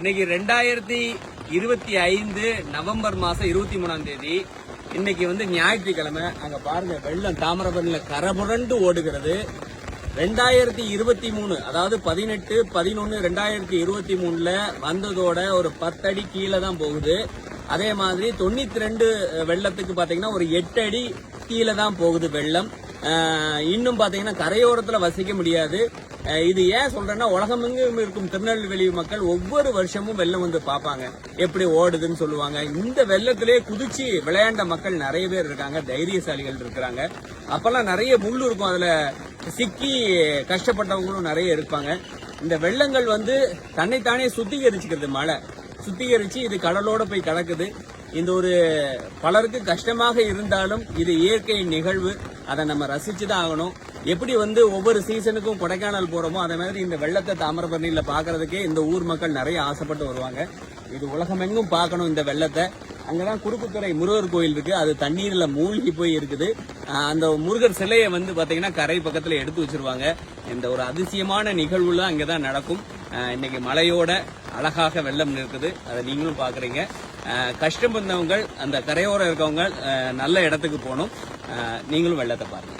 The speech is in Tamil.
இன்னைக்கு ரெண்டாயிரத்தி இருபத்தி ஐந்து நவம்பர் மாசம் இருபத்தி மூணாம் தேதி. இன்னைக்கு வந்து ஞாயிற்றுக்கிழமை. அங்க பாருங்க வெள்ளம் தாமிரபரணியில கரபுரண்டு ஓடுகிறது. ரெண்டாயிரத்தி இருபத்தி மூணு அதாவது பதினெட்டு பதினொன்னு ரெண்டாயிரத்தி இருபத்தி மூணுல வந்ததோட ஒரு பத்தடி கீழே தான் போகுது. அதே மாதிரி தொண்ணூத்தி ரெண்டு வெள்ளத்துக்கு பாத்தீங்கன்னா ஒரு எட்டு அடி கீழே தான் போகுது வெள்ளம். இன்னும் பாத்தீங்கன்னா கரையோரத்துல வசிக்க முடியாது. இது ஏன் சொல்றேன்னா உலகமெங்கும் இருக்கும் திருநெல்வேலி மக்கள் ஒவ்வொரு வருஷமும் வெள்ளம் வந்து பார்ப்பாங்க. எப்படி ஓடுதுன்னு சொல்லுவாங்க. இந்த வெள்ளத்திலே குதிச்சு விளையாண்ட மக்கள் நிறைய பேர் இருக்காங்க தைரியசாலிகள் இருக்கிறாங்க. அப்பெல்லாம் நிறைய முள் இருக்கும் அதுல சிக்கி கஷ்டப்பட்டவங்களும் நிறைய இருப்பாங்க. இந்த வெள்ளங்கள் வந்து தன்னைத்தானே சுத்திகரிச்சுக்கிறது மழை. சுத்திகரிச்சு இது கடலோட போய் கலக்குது. இந்த ஒரு பலருக்கு கஷ்டமாக இருந்தாலும் இது இயற்கையின் நிகழ்வு. அதை நம்ம ரசிச்சு தான் ஆகணும். எப்படி வந்து ஒவ்வொரு சீசனுக்கும் கொடைக்கானல் போகிறோமோ அதே மாதிரி இந்த வெள்ளத்தை தாமிரபரணியில் பார்க்கறதுக்கே இந்த ஊர் மக்கள் நிறைய ஆசைப்பட்டு வருவாங்க. இது உலகமெங்கும் பார்க்கணும் இந்த வெள்ளத்தை. அங்கே தான் குறுக்குத்துறை முருகர் கோயில் இருக்குது அது தண்ணீரில் மூழ்கி போய் இருக்குது. அந்த முருகர் சிலையை வந்து பார்த்தீங்கன்னா கரை பக்கத்தில் எடுத்து வச்சிருவாங்க. இந்த ஒரு அதிசயமான நிகழ்வுலாம் அங்கே தான் நடக்கும் இன்னைக்கு மலையோட அழகாக வெள்ளம் இருக்குது அதை நீங்களும் பார்க்குறீங்க. கஷ்டம் வந்தவங்க அந்த கரையோரம் இருக்கவங்க நல்ல இடத்துக்கு போகணும். நீங்களும் வெள்ளத்தை பாருங்க.